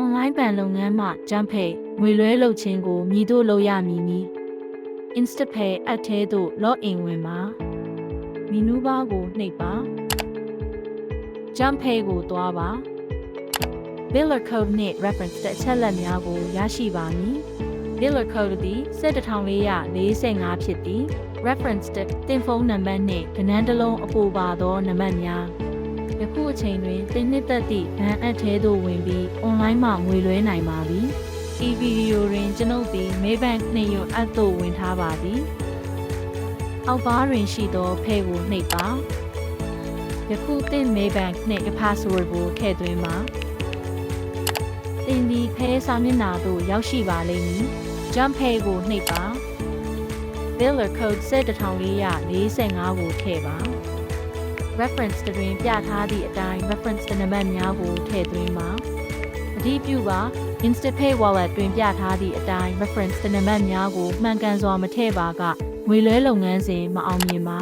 online ဘဏ်လုပ်ငန်းမှ Jump Pay ငွေလွှဲလုပ်ခြင်းကိုမြည်တို့လုပ်ရမည်နည်း InstaPay အပ်ထဲသို့ login ဝင်ပါမီနူးဘားကိုနှိပ်ပါ Jump Pay ကိုတွားပါ Biller code နှင့် reference တဲ့အချက်လက်များကိုရရှိပါမည် Biller code သည်11445ဖြစ်သည် reference တဲ့တင်ဖုန်းနံပါတ်နှင့်ကဏ္ဍတစ်လုံးအပိုပါသောနံပါတ်များ ယခုအချိန်တွင်တင်နှစ်သက်သည့်ဘဏ်အပ်ထဲသို့ဝင်ပြီး online မှာငွေလွှဲနိုင်ပါပြီဒီဗီဒီယိုတွင်ကျွန်ုပ်သည် Maybank နှင့်ရုံအပ်သို့ဝင်ထားပါသည်အောက်ဘားတွင်ရှိသောဖဲကိုနှိပ်ပါယခုသင် Maybank နှင့် password ကိုထည့်သွင်းပါသင်ဒီဖဲစာမျက်နှာသို့ရောက်ရှိပါလိမ့်မည် Jump Pay ကိုနှိပ်ပါ Biller code 14445ကိုထည့်ပါ reference တွင်ပြထားသည့်အတိုင်း reference နံပါတ်များကိုထည့်သွင်းပါအတည်ပြုပါ InstaPay wallet တွင်ပြထားသည့်အတိုင်း reference နံပါတ်များကိုမှန်ကန်စွာမထည့်ပါကငွေလွှဲလုပ်ငန်းစဉ်မအောင်မြင်ပါ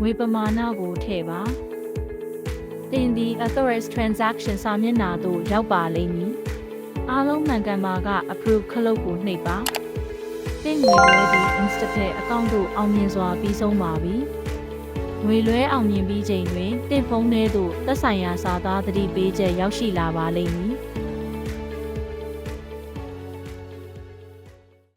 ငွေပမာဏကိုထည့်ပါတင်ဒီ authorized transaction စာမျက်နှာသို့ရောက်ပါလိမ့်မည်အားလုံးမှန်ကန်ပါက approve ခလုတ်ကိုနှိပ်ပါတင့်ငွေလွှဲသည့် InstaPay အကောင့်သို့အောင်မြင်စွာပြီးဆုံးပါပြီ ငွေလွှဲအောင်မြင်ပြီးချိန်တွင်တင့်ဖုန်းထဲသို့သက်ဆိုင်ရာစာသားသတိပေးချက်ရောက်ရှိလာပါလိမ့်မည်